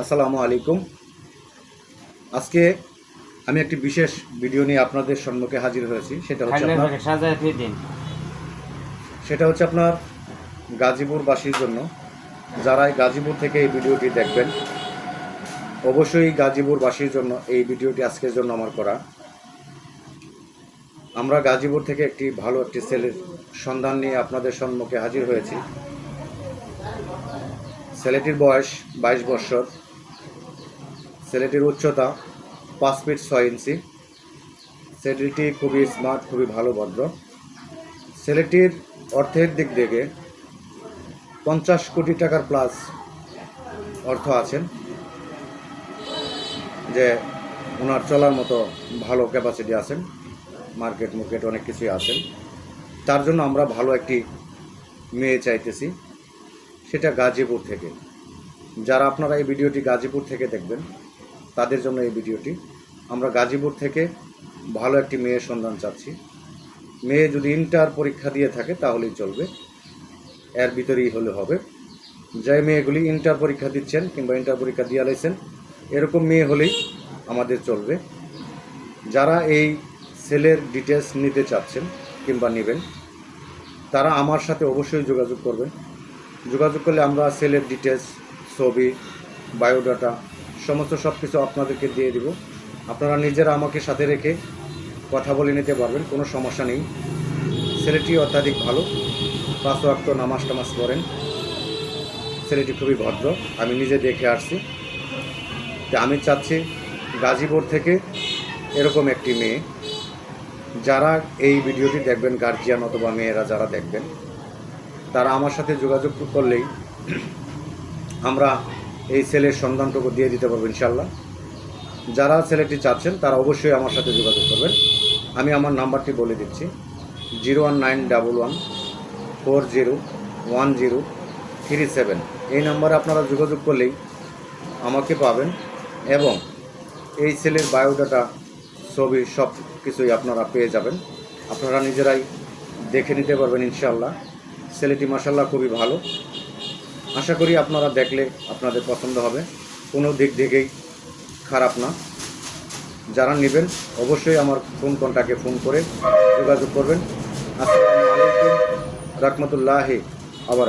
আসসালামু আলাইকুম। আজকে আমি একটি বিশেষ ভিডিও নিয়ে আপনাদের সম্মুখে হাজির হয়েছি। সেটা হচ্ছে আপনার সেটা হচ্ছে আপনার গাজীপুরবাসীর জন্য। যারা এই গাজীপুর থেকে এই ভিডিওটি দেখবেন অবশ্যই গাজীপুরবাসীর জন্য এই ভিডিওটি আজকের জন্য আমার করা। আমরা গাজীপুর থেকে একটি ভালো একটি ছেলের সন্ধান নিয়ে আপনাদের সম্মুখে হাজির হয়েছি। ছেলেটির বয়স বাইশ বছর। ছেলেটির উচ্চতা পাঁচ ফিট ছয় ইঞ্চি। ছেলেটি খুবই স্মার্ট খুবই ভালো ভদ্র। ছেলেটির অর্থের দিক থেকে পঞ্চাশ কোটি টাকার প্লাস অর্থ আছেন যে ওনার চলার মতো ভালো ক্যাপাসিটি আছেন। মার্কেট মুকেট অনেক কিছুই আছেন। তার জন্য আমরা ভালো একটি মেয়ে চাইতেছি, সেটা গাজীপুর থেকে। যারা আপনারা এই ভিডিওটি গাজীপুর থেকে দেখবেন তাদের জন্য এই ভিডিওটি। আমরা গাজীপুর থেকে ভালো একটি মেয়ের সন্ধান চাচ্ছি। মেয়ে যদি ইন্টার পরীক্ষা দিয়ে থাকে তাহলেই চলবে। এর ভিতরেই হলে হবে। যে মেয়েগুলি ইন্টার পরীক্ষা দিচ্ছেন কিংবা ইন্টার পরীক্ষা দিয়ে লাইছেন এরকম মেয়ে হলেই আমাদের চলবে। যারা এই সেলের ডিটেলস নিতে চাচ্ছেন কিংবা নেবেন, তারা আমার সাথে অবশ্যই যোগাযোগ করবেন। যোগাযোগ করলে আমরা সেলের ডিটেলস ছবি বায়োডাটা সমস্ত সব কিছু আপনাদেরকে দিয়ে দিব। আপনারা নিজেরা আমাকে সাথে রেখে কথা বলে নিতে পারবেন, কোনো সমস্যা নেই। ছেলেটি অত্যাধিক ভালো। পাঁচ ওয়াক্ত নামাজ টামাজ করেন ছেলেটি খুবই ভদ্র। আমি নিজে দেখে আসছি। তো আমি চাচ্ছি গাজীপুর থেকে এরকম একটি মেয়ে, যারা এই ভিডিওটি দেখবেন গার্জিয়ান অথবা মেয়েরা যারা দেখবেন, তারা আমার সাথে যোগাযোগ করলেই আমরা এই ছেলের সন্ধানটুকু দিয়ে দিতে পারব ইনশাল্লাহ যারা ছেলেটি চাচ্ছেন, তারা অবশ্যই আমার সাথে যোগাযোগ করবেন। আমি আমার নাম্বারটি বলে দিচ্ছি। Zero one nine double one four zero one zero three seven. এই নাম্বারে আপনারা যোগাযোগ করলেই আমাকে পাবেন এবং এই ছেলের বায়োডাটা, ছবি, সব কিছুই আপনারা পেয়ে যাবেন। আপনারা নিজেরাই দেখে নিতে পারবেন ইনশাল্লাহ ছেলেটি মাসাল্লাহ খুবই ভালো। আশা করি আপনারা দেখলে আপনাদের পছন্দ হবে। কোনো দিক থেকেই খারাপ না। যারা নেবেন, অবশ্যই আমার ফোন কন্টাক্টে ফোন করে যোগাযোগ করবেন। আসসালামু আলাইকুম, রহমতুল্লাহ আবার